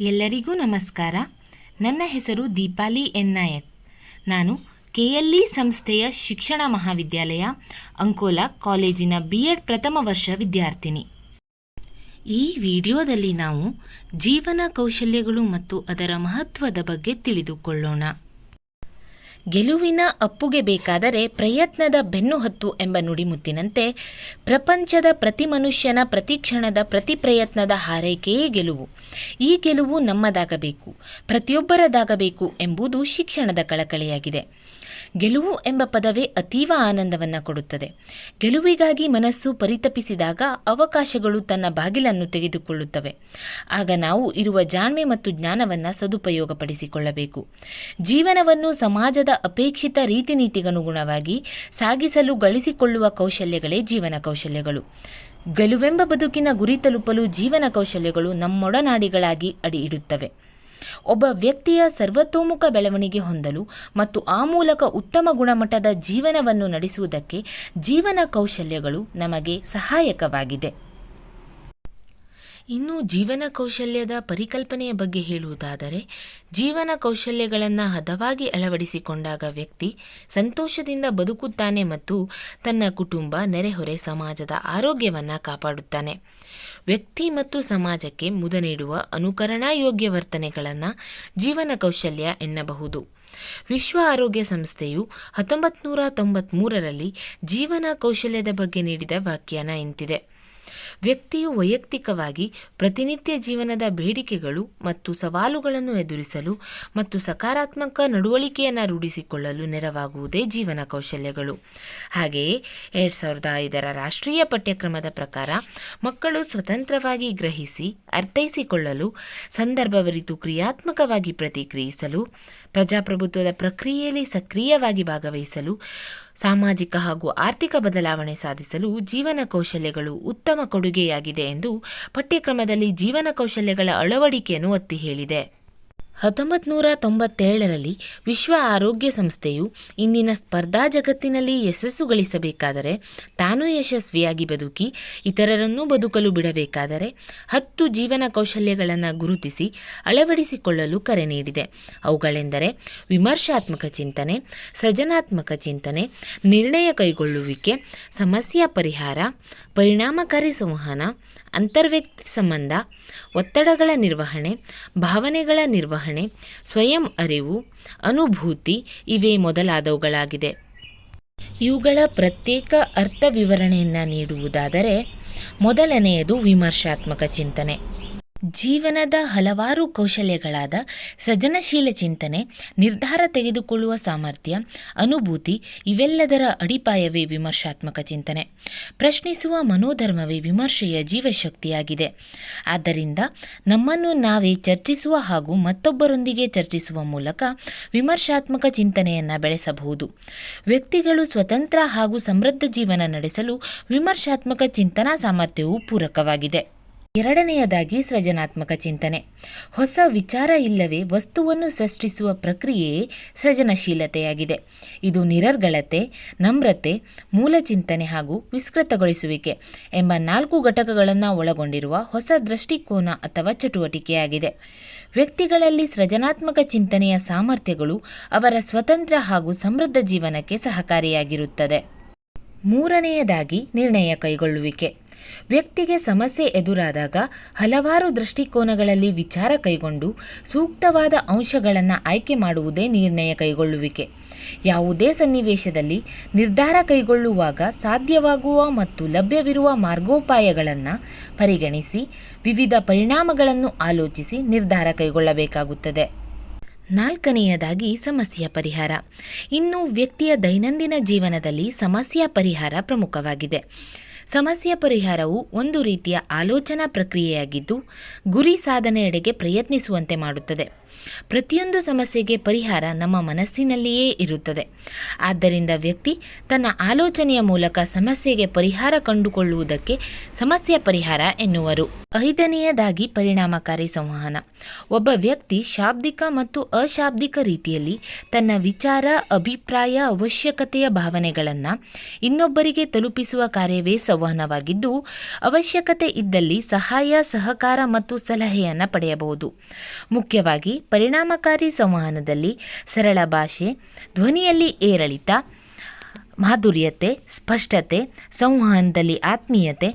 ಎಲ್ಲರಿಗೂ ನಮಸ್ಕಾರ. ನನ್ನ ಹೆಸರು ದೀಪಾಲಿ ಎನ್ ನಾಯಕ್. ನಾನು ಕೆ ಎಲ್ ಇ ಸಂಸ್ಥೆಯ ಶಿಕ್ಷಣ ಮಹಾವಿದ್ಯಾಲಯ, ಅಂಕೋಲಾ ಕಾಲೇಜಿನ ಬಿ ಎಡ್ ಪ್ರಥಮ ವರ್ಷ ವಿದ್ಯಾರ್ಥಿನಿ. ಈ ವಿಡಿಯೋದಲ್ಲಿ ನಾವು ಜೀವನ ಕೌಶಲ್ಯಗಳು ಮತ್ತು ಅದರ ಮಹತ್ವದ ಬಗ್ಗೆ ತಿಳಿದುಕೊಳ್ಳೋಣ. ಗೆಲುವಿನ ಅಪ್ಪುಗೆ ಬೇಕಾದರೆ ಪ್ರಯತ್ನದ ಬೆನ್ನು ಹತ್ತು ಎಂಬ ನುಡಿಮುತ್ತಿನಂತೆ ಪ್ರಪಂಚದ ಪ್ರತಿ ಮನುಷ್ಯನ ಪ್ರತಿ ಕ್ಷಣದ ಪ್ರತಿ ಪ್ರಯತ್ನದ ಹಾರೈಕೆಯೇ ಗೆಲುವು. ಈ ಗೆಲುವು ನಮ್ಮದಾಗಬೇಕು, ಪ್ರತಿಯೊಬ್ಬರದಾಗಬೇಕು ಎಂಬುದು ಶಿಕ್ಷಣದ ಕಳಕಳಿಯಾಗಿದೆ. ಗೆಲುವು ಎಂಬ ಪದವೇ ಅತೀವ ಆನಂದವನ್ನು ಕೊಡುತ್ತದೆ. ಗೆಲುವಿಗಾಗಿ ಮನಸ್ಸು ಪರಿತಪಿಸಿದಾಗ ಅವಕಾಶಗಳು ತನ್ನ ಬಾಗಿಲನ್ನು ತೆಗೆದುಕೊಳ್ಳುತ್ತವೆ. ಆಗ ನಾವು ಇರುವ ಜಾಣ್ಮೆ ಮತ್ತು ಜ್ಞಾನವನ್ನು ಸದುಪಯೋಗಪಡಿಸಿಕೊಳ್ಳಬೇಕು. ಜೀವನವನ್ನು ಸಮಾಜದ ಅಪೇಕ್ಷಿತ ರೀತಿ ನೀತಿಗನುಗುಣವಾಗಿ ಸಾಗಿಸಲು ಗಳಿಸಿಕೊಳ್ಳುವ ಕೌಶಲ್ಯಗಳೇ ಜೀವನ ಕೌಶಲ್ಯಗಳು. ಗೆಲುವೆಂಬ ಬದುಕಿನ ಗುರಿ ತಲುಪಲು ಜೀವನ ಕೌಶಲ್ಯಗಳು ನಮ್ಮೊಡನಾಡಿಗಳಾಗಿ ಅಡಿ ಇಡುತ್ತವೆ ಒಬ್ಬ ವ್ಯಕ್ತಿಯ ಸರ್ವತೋಮುಖ ಬೆಳವಣಿಗೆ ಹೊಂದಲು ಮತ್ತು ಆ ಮೂಲಕ ಉತ್ತಮ ಗುಣಮಟ್ಟದ ಜೀವನವನ್ನು ನಡೆಸುವುದಕ್ಕೆ ಜೀವನ ಕೌಶಲ್ಯಗಳು ನಮಗೆ ಸಹಾಯಕವಾಗಿದೆ. ಇನ್ನು ಜೀವನ ಕೌಶಲ್ಯದ ಪರಿಕಲ್ಪನೆಯ ಬಗ್ಗೆ ಹೇಳುವುದಾದರೆ, ಜೀವನ ಕೌಶಲ್ಯಗಳನ್ನು ಹದವಾಗಿ ಅಳವಡಿಸಿಕೊಂಡಾಗ ವ್ಯಕ್ತಿ ಸಂತೋಷದಿಂದ ಬದುಕುತ್ತಾನೆ ಮತ್ತು ತನ್ನ ಕುಟುಂಬ ನೆರೆಹೊರೆ ಸಮಾಜದ ಆರೋಗ್ಯವನ್ನು ಕಾಪಾಡುತ್ತಾನೆ. ವ್ಯಕ್ತಿ ಮತ್ತು ಸಮಾಜಕ್ಕೆ ಮುದ ನೀಡುವ ಅನುಕರಣಾ ಯೋಗ್ಯ ವರ್ತನೆಗಳನ್ನು ಜೀವನ ಕೌಶಲ್ಯ ಎನ್ನಬಹುದು. ವಿಶ್ವ ಆರೋಗ್ಯ ಸಂಸ್ಥೆಯು ಹತ್ತೊಂಬತ್ತು ನೂರ ತೊಂಬತ್ತ್ಮೂರರಲ್ಲಿ ಜೀವನ ಕೌಶಲ್ಯದ ಬಗ್ಗೆ ನೀಡಿದ ವ್ಯಾಖ್ಯಾನ ಇಂತಿದೆ. ವ್ಯಕ್ತಿಯು ವೈಯಕ್ತಿಕವಾಗಿ ಪ್ರತಿನಿತ್ಯ ಜೀವನದ ಬೇಡಿಕೆಗಳು ಮತ್ತು ಸವಾಲುಗಳನ್ನು ಎದುರಿಸಲು ಮತ್ತು ಸಕಾರಾತ್ಮಕ ನಡವಳಿಕೆಯನ್ನು ರೂಢಿಸಿಕೊಳ್ಳಲು ನೆರವಾಗುವುದೇ ಜೀವನ ಕೌಶಲ್ಯಗಳು. ಹಾಗೆಯೇ ಎರಡು ಸಾವಿರದ ಐದರ ರಾಷ್ಟ್ರೀಯ ಪಠ್ಯಕ್ರಮದ ಪ್ರಕಾರ ಮಕ್ಕಳು ಸ್ವತಂತ್ರವಾಗಿ ಗ್ರಹಿಸಿ ಅರ್ಥೈಸಿಕೊಳ್ಳಲು, ಸಂದರ್ಭವರಿತು ಕ್ರಿಯಾತ್ಮಕವಾಗಿ ಪ್ರತಿಕ್ರಿಯಿಸಲು, ಪ್ರಜಾಪ್ರಭುತ್ವದ ಪ್ರಕ್ರಿಯೆಯಲ್ಲಿ ಸಕ್ರಿಯವಾಗಿ ಭಾಗವಹಿಸಲು ಸಾಮಾಜಿಕ ಹಾಗೂ ಆರ್ಥಿಕ ಬದಲಾವಣೆ ಸಾಧಿಸಲು ಜೀವನ ಕೌಶಲ್ಯಗಳು ಉತ್ತಮ ಕೊಡುಗೆಯಾಗಿದೆ ಎಂದು ಪಠ್ಯಕ್ರಮದಲ್ಲಿ ಜೀವನ ಕೌಶಲ್ಯಗಳ ಅಳವಡಿಕೆಯನ್ನು ಒತ್ತಿ ಹೇಳಿದೆ. ಹತ್ತೊಂಬತ್ತು ನೂರ ತೊಂಬತ್ತೇಳರಲ್ಲಿ ವಿಶ್ವ ಆರೋಗ್ಯ ಸಂಸ್ಥೆಯು ಇಂದಿನ ಸ್ಪರ್ಧಾ ಜಗತ್ತಿನಲ್ಲಿ ಯಶಸ್ಸು ಗಳಿಸಬೇಕಾದರೆ ತಾನು ಯಶಸ್ವಿಯಾಗಿ ಬದುಕಿ ಇತರರನ್ನೂ ಬದುಕಲು ಬಿಡಬೇಕಾದರೆ ಹತ್ತು ಜೀವನ ಕೌಶಲ್ಯಗಳನ್ನು ಗುರುತಿಸಿ ಅಳವಡಿಸಿಕೊಳ್ಳಲು ಕರೆ ನೀಡಿದೆ. ಅವುಗಳೆಂದರೆ ವಿಮರ್ಶಾತ್ಮಕ ಚಿಂತನೆ, ಸೃಜನಾತ್ಮಕ ಚಿಂತನೆ, ನಿರ್ಣಯ ಕೈಗೊಳ್ಳುವಿಕೆ, ಸಮಸ್ಯೆ ಪರಿಹಾರ, ಪರಿಣಾಮಕಾರಿ ಸಂವಹನ, ಅಂತರ್ವ್ಯಕ್ತಿ ಸಂಬಂಧ, ಒತ್ತಡಗಳ ನಿರ್ವಹಣೆ, ಭಾವನೆಗಳ ನಿರ್ವಹಣೆ ಸ್ವಯಂ ಅರಿವು ಅನುಭೂತಿ ಇವೇ ಮೊದಲಾದವುಗಳಾಗಿದೆ. ಇವುಗಳ ಪ್ರತ್ಯೇಕ ಅರ್ಥ ವಿವರಣೆಯನ್ನು ನೀಡುವುದಾದರೆ ಮೊದಲನೆಯದು ವಿಮರ್ಶಾತ್ಮಕ ಚಿಂತನೆ. ಜೀವನದ ಹಲವಾರು ಕೌಶಲ್ಯಗಳಾದ ಸೃಜನಶೀಲ ಚಿಂತನೆ, ನಿರ್ಧಾರ ತೆಗೆದುಕೊಳ್ಳುವ ಸಾಮರ್ಥ್ಯ, ಅನುಭೂತಿ ಇವೆಲ್ಲದರ ಅಡಿಪಾಯವೇ ವಿಮರ್ಶಾತ್ಮಕ ಚಿಂತನೆ. ಪ್ರಶ್ನಿಸುವ ಮನೋಧರ್ಮವೇ ವಿಮರ್ಶೆಯ ಜೀವಶಕ್ತಿಯಾಗಿದೆ. ಆದ್ದರಿಂದ ನಮ್ಮನ್ನು ನಾವೇ ಚರ್ಚಿಸುವ ಹಾಗೂ ಮತ್ತೊಬ್ಬರೊಂದಿಗೆ ಚರ್ಚಿಸುವ ಮೂಲಕ ವಿಮರ್ಶಾತ್ಮಕ ಚಿಂತನೆಯನ್ನು ಬೆಳೆಸಬಹುದು. ವ್ಯಕ್ತಿಗಳು ಸ್ವತಂತ್ರ ಹಾಗೂ ಸಮೃದ್ಧ ಜೀವನ ನಡೆಸಲು ವಿಮರ್ಶಾತ್ಮಕ ಚಿಂತನಾ ಸಾಮರ್ಥ್ಯವು ಪೂರಕವಾಗಿದೆ. ಎರಡನೆಯದಾಗಿ ಸೃಜನಾತ್ಮಕ ಚಿಂತನೆ. ಹೊಸ ವಿಚಾರ ಇಲ್ಲವೇ ವಸ್ತುವನ್ನು ಸೃಷ್ಟಿಸುವ ಪ್ರಕ್ರಿಯೆಯೇ ಸೃಜನಶೀಲತೆಯಾಗಿದೆ. ಇದು ನಿರರ್ಗಳತೆ, ನಮ್ರತೆ, ಮೂಲ ಚಿಂತನೆ ಹಾಗೂ ವಿಸ್ಕೃತಗೊಳಿಸುವಿಕೆ ಎಂಬ ನಾಲ್ಕು ಘಟಕಗಳನ್ನು ಒಳಗೊಂಡಿರುವ ಹೊಸ ದೃಷ್ಟಿಕೋನ ಅಥವಾ ಚಟುವಟಿಕೆಯಾಗಿದೆ. ವ್ಯಕ್ತಿಗಳಲ್ಲಿ ಸೃಜನಾತ್ಮಕ ಚಿಂತನೆಯ ಸಾಮರ್ಥ್ಯಗಳು ಅವರ ಸ್ವತಂತ್ರ ಹಾಗೂ ಸಮೃದ್ಧ ಜೀವನಕ್ಕೆ ಸಹಕಾರಿಯಾಗಿರುತ್ತದೆ. ಮೂರನೆಯದಾಗಿ ನಿರ್ಣಯ ಕೈಗೊಳ್ಳುವಿಕೆ. ವ್ಯಕ್ತಿಗೆ ಸಮಸ್ಯೆ ಎದುರಾದಾಗ ಹಲವಾರು ದೃಷ್ಟಿಕೋನಗಳಲ್ಲಿ ವಿಚಾರ ಕೈಗೊಂಡು ಸೂಕ್ತವಾದ ಅಂಶಗಳನ್ನು ಆಯ್ಕೆ ಮಾಡುವುದೇ ನಿರ್ಣಯ ಕೈಗೊಳ್ಳುವಿಕೆ. ಯಾವುದೇ ಸನ್ನಿವೇಶದಲ್ಲಿ ನಿರ್ಧಾರ ಕೈಗೊಳ್ಳುವಾಗ ಸಾಧ್ಯವಾಗುವ ಮತ್ತು ಲಭ್ಯವಿರುವ ಮಾರ್ಗೋಪಾಯಗಳನ್ನು ಪರಿಗಣಿಸಿ ವಿವಿಧ ಪರಿಣಾಮಗಳನ್ನು ಆಲೋಚಿಸಿ ನಿರ್ಧಾರ ಕೈಗೊಳ್ಳಬೇಕಾಗುತ್ತದೆ. ನಾಲ್ಕನೆಯದಾಗಿ ಸಮಸ್ಯೆಯ ಪರಿಹಾರ. ಇನ್ನು ವ್ಯಕ್ತಿಯ ದೈನಂದಿನ ಜೀವನದಲ್ಲಿ ಸಮಸ್ಯೆಯ ಪರಿಹಾರ ಪ್ರಮುಖವಾಗಿದೆ. ಸಮಸ್ಯೆ ಪರಿಹಾರವು ಒಂದು ರೀತಿಯ ಆಲೋಚನಾ ಪ್ರಕ್ರಿಯೆಯಾಗಿದ್ದು, ಗುರಿ ಸಾಧನೆಯೆಡೆಗೆ ಪ್ರಯತ್ನಿಸುವಂತೆ ಮಾಡುತ್ತದೆ. ಪ್ರತಿಯೊಂದು ಸಮಸ್ಯೆಗೆ ಪರಿಹಾರ ನಮ್ಮ ಮನಸ್ಸಿನಲ್ಲಿಯೇ ಇರುತ್ತದೆ. ಆದ್ದರಿಂದ ವ್ಯಕ್ತಿ ತನ್ನ ಆಲೋಚನೆಯ ಮೂಲಕ ಸಮಸ್ಯೆಗೆ ಪರಿಹಾರ ಕಂಡುಕೊಳ್ಳುವುದಕ್ಕೆ ಸಮಸ್ಯೆ ಪರಿಹಾರ ಎನ್ನುವರು. ಐದನೆಯದಾಗಿ ಪರಿಣಾಮಕಾರಿ ಸಂವಹನ. ಒಬ್ಬ ವ್ಯಕ್ತಿ ಶಾಬ್ದಿಕ ಮತ್ತು ಅಶಾಬ್ದಿಕ ರೀತಿಯಲ್ಲಿ ತನ್ನ ವಿಚಾರ, ಅಭಿಪ್ರಾಯ, ಅವಶ್ಯಕತೆಯ ಭಾವನೆಗಳನ್ನು ಇನ್ನೊಬ್ಬರಿಗೆ ತಲುಪಿಸುವ ಕಾರ್ಯವೇ ಸಂವಹನವಾಗಿದ್ದು, ಅವಶ್ಯಕತೆ ಇದ್ದಲ್ಲಿ ಸಹಾಯ, ಸಹಕಾರ ಮತ್ತು ಸಲಹೆಯನ್ನು ಪಡೆಯಬಹುದು. ಮುಖ್ಯವಾಗಿ, ಪರಿಣಾಮಕಾರಿ ಸಂವಹನದಲ್ಲಿ ಸರಳ ಭಾಷೆ, ಧ್ವನಿಯಲ್ಲಿ ಏರಳಿತ, ಮಾಧುರ್ಯತೆ, ಸ್ಪಷ್ಟತೆ, ಸಂವಹನದಲ್ಲಿ ಆತ್ಮೀಯತೆ,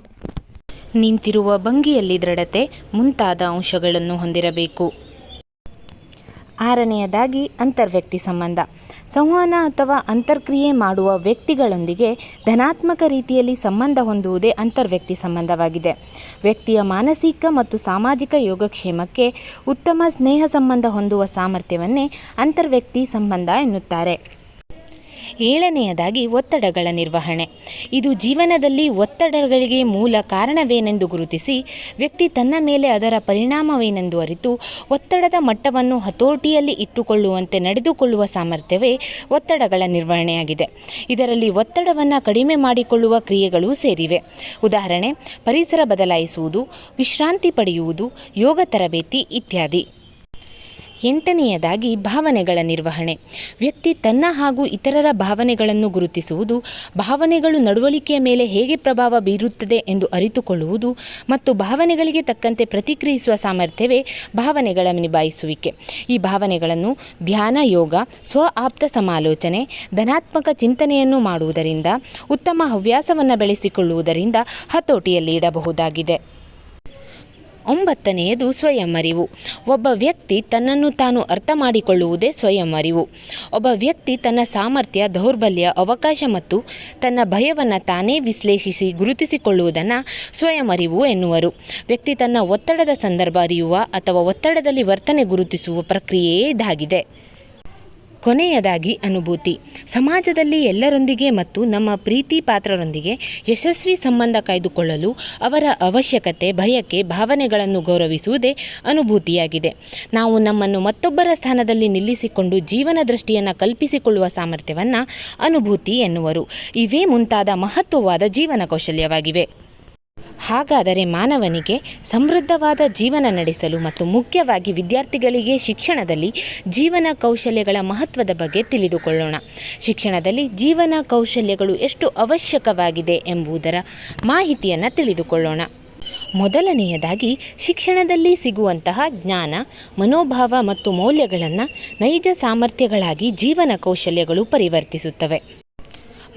ನಿಂತಿರುವ ಭಂಗಿಯಲ್ಲಿ ದೃಢತೆ ಮುಂತಾದ ಅಂಶಗಳನ್ನು ಹೊಂದಿರಬೇಕು. ಆರನೆಯದಾಗಿ ಅಂತರ್ವ್ಯಕ್ತಿ ಸಂಬಂಧ. ಸಂವಹನ ಅಥವಾ ಅಂತರ್ಕ್ರಿಯೆ ಮಾಡುವ ವ್ಯಕ್ತಿಗಳೊಂದಿಗೆ ಧನಾತ್ಮಕ ರೀತಿಯಲ್ಲಿ ಸಂಬಂಧ ಹೊಂದುವುದೇ ಅಂತರ್ವ್ಯಕ್ತಿ ಸಂಬಂಧವಾಗಿದೆ. ವ್ಯಕ್ತಿಯ ಮಾನಸಿಕ ಮತ್ತು ಸಾಮಾಜಿಕ ಯೋಗಕ್ಷೇಮಕ್ಕೆ ಉತ್ತಮ ಸ್ನೇಹ ಸಂಬಂಧ ಹೊಂದುವ ಸಾಮರ್ಥ್ಯವನ್ನೇ ಅಂತರ್ವ್ಯಕ್ತಿ ಸಂಬಂಧ ಎನ್ನುತ್ತಾರೆ. ಏಳನೆಯದಾಗಿ ಒತ್ತಡಗಳ ನಿರ್ವಹಣೆ. ಇದು ಜೀವನದಲ್ಲಿ ಒತ್ತಡಗಳಿಗೆ ಮೂಲ ಕಾರಣವೇನೆಂದು ಗುರುತಿಸಿ, ವ್ಯಕ್ತಿ ತನ್ನ ಮೇಲೆ ಅದರ ಪರಿಣಾಮವೇನೆಂದು ಅರಿತು, ಒತ್ತಡದ ಮಟ್ಟವನ್ನು ಹತೋಟಿಯಲ್ಲಿ ಇಟ್ಟುಕೊಳ್ಳುವಂತೆ ನಡೆದುಕೊಳ್ಳುವ ಸಾಮರ್ಥ್ಯವೇ ಒತ್ತಡಗಳ ನಿರ್ವಹಣೆಯಾಗಿದೆ. ಇದರಲ್ಲಿ ಒತ್ತಡವನ್ನು ಕಡಿಮೆ ಮಾಡಿಕೊಳ್ಳುವ ಕ್ರಿಯೆಗಳು ಸೇರಿವೆ. ಉದಾಹರಣೆ, ಪರಿಸರ ಬದಲಾಯಿಸುವುದು, ವಿಶ್ರಾಂತಿ ಪಡೆಯುವುದು, ಯೋಗ ತರಬೇತಿ ಇತ್ಯಾದಿ. ಎಂಟನೆಯದಾಗಿ ಭಾವನೆಗಳ ನಿರ್ವಹಣೆ. ವ್ಯಕ್ತಿ ತನ್ನ ಹಾಗೂ ಇತರರ ಭಾವನೆಗಳನ್ನು ಗುರುತಿಸುವುದು, ಭಾವನೆಗಳು ನಡವಳಿಕೆಯ ಮೇಲೆ ಹೇಗೆ ಪ್ರಭಾವ ಬೀರುತ್ತದೆ ಎಂದು ಅರಿತುಕೊಳ್ಳುವುದು ಮತ್ತು ಭಾವನೆಗಳಿಗೆ ತಕ್ಕಂತೆ ಪ್ರತಿಕ್ರಿಯಿಸುವ ಸಾಮರ್ಥ್ಯವೇ ಭಾವನೆಗಳ ನಿಭಾಯಿಸುವಿಕೆ. ಈ ಭಾವನೆಗಳನ್ನು ಧ್ಯಾನ, ಯೋಗ, ಸ್ವ ಆಪ್ತ ಸಮಾಲೋಚನೆ, ಧನಾತ್ಮಕ ಚಿಂತನೆಯನ್ನು ಮಾಡುವುದರಿಂದ, ಉತ್ತಮ ಹವ್ಯಾಸವನ್ನು ಬೆಳೆಸಿಕೊಳ್ಳುವುದರಿಂದ ಹತೋಟಿಯಲ್ಲಿ ಇಡಬಹುದಾಗಿದೆ. ಒಂಬತ್ತನೆಯದು ಸ್ವಯಂ ಅರಿವು ಒಬ್ಬ ವ್ಯಕ್ತಿ ತನ್ನನ್ನು ತಾನು ಅರ್ಥ ಮಾಡಿಕೊಳ್ಳುವುದೇ ಸ್ವಯಂ ಅರಿವು ಒಬ್ಬ ವ್ಯಕ್ತಿ ತನ್ನ ಸಾಮರ್ಥ್ಯ, ದೌರ್ಬಲ್ಯ, ಅವಕಾಶ ಮತ್ತು ತನ್ನ ಭಯವನ್ನು ತಾನೇ ವಿಶ್ಲೇಷಿಸಿ ಗುರುತಿಸಿಕೊಳ್ಳುವುದನ್ನು ಸ್ವಯಂ ಅರಿವು ಎನ್ನುವರು. ವ್ಯಕ್ತಿ ತನ್ನ ಒತ್ತಡದ ಸಂದರ್ಭ ಅರಿಯುವ ಅಥವಾ ಒತ್ತಡದಲ್ಲಿ ವರ್ತನೆ ಗುರುತಿಸುವ ಪ್ರಕ್ರಿಯೆಯೇ ಇದಾಗಿದೆ. ಕೊನೆಯದಾಗಿ ಅನುಭೂತಿ. ಸಮಾಜದಲ್ಲಿ ಎಲ್ಲರೊಂದಿಗೆ ಮತ್ತು ನಮ್ಮ ಪ್ರೀತಿ ಪಾತ್ರರೊಂದಿಗೆ ಯಶಸ್ವಿ ಸಂಬಂಧ ಕಾಯ್ದುಕೊಳ್ಳಲು ಅವರ ಅವಶ್ಯಕತೆ, ಭಯಕ್ಕೆ ಭಾವನೆಗಳನ್ನು ಗೌರವಿಸುವುದೇ ಅನುಭೂತಿಯಾಗಿದೆ. ನಾವು ನಮ್ಮನ್ನು ಮತ್ತೊಬ್ಬರ ಸ್ಥಾನದಲ್ಲಿ ನಿಲ್ಲಿಸಿಕೊಂಡು ಜೀವನ ದೃಷ್ಟಿಯನ್ನು ಕಲ್ಪಿಸಿಕೊಳ್ಳುವ ಸಾಮರ್ಥ್ಯವನ್ನು ಅನುಭೂತಿ ಎನ್ನುವರು. ಇವೇ ಮುಂತಾದ ಮಹತ್ವವಾದ ಜೀವನ ಕೌಶಲ್ಯವಾಗಿವೆ. ಹಾಗಾದರೆ ಮಾನವನಿಗೆ ಸಮೃದ್ಧವಾದ ಜೀವನ ನಡೆಸಲು ಮತ್ತು ಮುಖ್ಯವಾಗಿ ವಿದ್ಯಾರ್ಥಿಗಳಿಗೆ ಶಿಕ್ಷಣದಲ್ಲಿ ಜೀವನ ಕೌಶಲ್ಯಗಳ ಮಹತ್ವದ ಬಗ್ಗೆ ತಿಳಿದುಕೊಳ್ಳೋಣ. ಶಿಕ್ಷಣದಲ್ಲಿ ಜೀವನ ಕೌಶಲ್ಯಗಳು ಎಷ್ಟು ಅವಶ್ಯಕವಾಗಿದೆ ಎಂಬುದರ ಮಾಹಿತಿಯನ್ನು ತಿಳಿದುಕೊಳ್ಳೋಣ. ಮೊದಲನೆಯದಾಗಿ, ಶಿಕ್ಷಣದಲ್ಲಿ ಸಿಗುವಂತಹ ಜ್ಞಾನ, ಮನೋಭಾವ ಮತ್ತು ಮೌಲ್ಯಗಳನ್ನು ನೈಜ ಸಾಮರ್ಥ್ಯಗಳಾಗಿ ಜೀವನ ಕೌಶಲ್ಯಗಳು ಪರಿವರ್ತಿಸುತ್ತವೆ.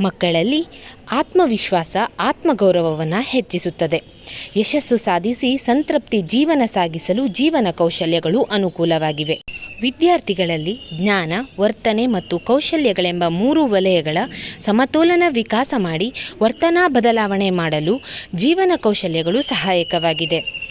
ಮಕ್ಕಳಲ್ಲಿ ಆತ್ಮವಿಶ್ವಾಸ, ಆತ್ಮಗೌರವವನ್ನು ಹೆಚ್ಚಿಸುತ್ತದೆ. ಯಶಸ್ಸು ಸಾಧಿಸಿ ಸಂತೃಪ್ತಿ ಜೀವನ ಸಾಗಿಸಲು ಜೀವನ ಕೌಶಲ್ಯಗಳು ಅನುಕೂಲವಾಗಿವೆ. ವಿದ್ಯಾರ್ಥಿಗಳಲ್ಲಿ ಜ್ಞಾನ, ವರ್ತನೆ ಮತ್ತು ಕೌಶಲ್ಯಗಳೆಂಬ ಮೂರು ವಲಯಗಳ ಸಮತೋಲನ ವಿಕಾಸ ಮಾಡಿ ವರ್ತನಾ ಬದಲಾವಣೆ ಮಾಡಲು ಜೀವನ ಕೌಶಲ್ಯಗಳು ಸಹಾಯಕವಾಗಿದೆ.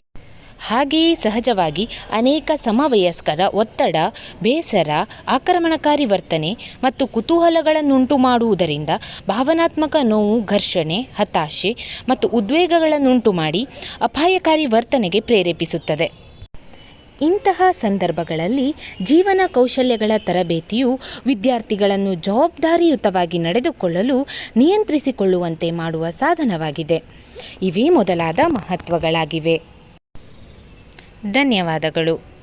ಹಾಗೆಯೇ ಸಹಜವಾಗಿ ಅನೇಕ ಸಮವಯಸ್ಕರ ಒತ್ತಡ, ಬೇಸರ, ಆಕ್ರಮಣಕಾರಿ ವರ್ತನೆ ಮತ್ತು ಕುತೂಹಲಗಳನ್ನುಂಟು ಮಾಡುವುದರಿಂದ ಭಾವನಾತ್ಮಕ ನೋವು, ಘರ್ಷಣೆ, ಹತಾಶೆ ಮತ್ತು ಉದ್ವೇಗಗಳನ್ನುಂಟು ಮಾಡಿ ಅಪಾಯಕಾರಿ ವರ್ತನೆಗೆ ಪ್ರೇರೇಪಿಸುತ್ತದೆ. ಇಂತಹ ಸಂದರ್ಭಗಳಲ್ಲಿ ಜೀವನ ಕೌಶಲ್ಯಗಳ ತರಬೇತಿಯು ವಿದ್ಯಾರ್ಥಿಗಳನ್ನು ಜವಾಬ್ದಾರಿಯುತವಾಗಿ ನಡೆದುಕೊಳ್ಳಲು ನಿಯಂತ್ರಿಸಿಕೊಳ್ಳುವಂತೆ ಮಾಡುವ ಸಾಧನವಾಗಿದೆ. ಇವೇ ಮೊದಲಾದ ಮಹತ್ವಗಳಾಗಿವೆ. ಧನ್ಯವಾದಗಳು.